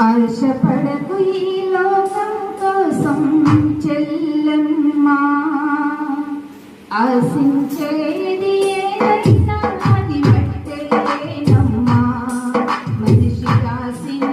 ఆశపడకు ఈ లోకం కోసం చెల్లెమ్మా. ఆశించేది ఏదైనా అది పెట్టలేనమ్మా మనిషి ఆశించ